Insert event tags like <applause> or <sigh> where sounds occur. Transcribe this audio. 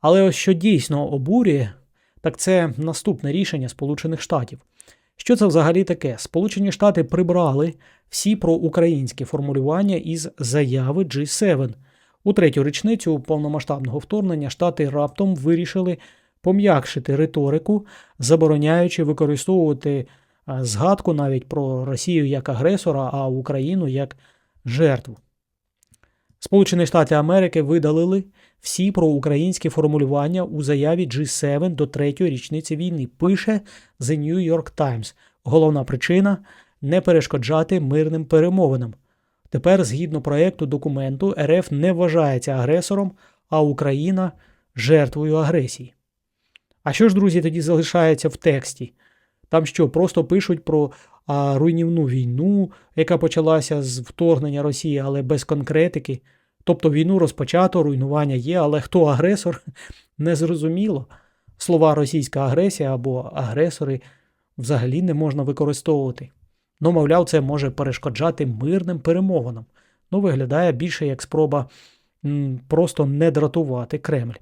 Але ось що дійсно обурює, так це наступне рішення Сполучених Штатів. Що це взагалі таке? Сполучені Штати прибрали всі проукраїнські формулювання із заяви G7. У третю річницю повномасштабного вторгнення Штати раптом вирішили пом'якшити риторику, забороняючи використовувати згадку навіть про Росію як агресора, а Україну як жертву. Сполучені Штати Америки видалили всі проукраїнські формулювання у заяві G7 до третьої річниці війни. Пише The New York Times. Головна причина не перешкоджати мирним перемовинам. Тепер, згідно проекту документу, РФ не вважається агресором, а Україна жертвою агресії. А що ж, друзі, тоді залишається в тексті? Там що, просто пишуть про а, руйнівну війну, яка почалася з вторгнення Росії, але без конкретики. Тобто війну розпочато, руйнування є, але хто агресор, <laughs> незрозуміло. Слова російська агресія або агресори взагалі не можна використовувати. Ну, мовляв, це може перешкоджати мирним перемовинам. Ну, виглядає більше як спроба м, просто не дратувати Кремль.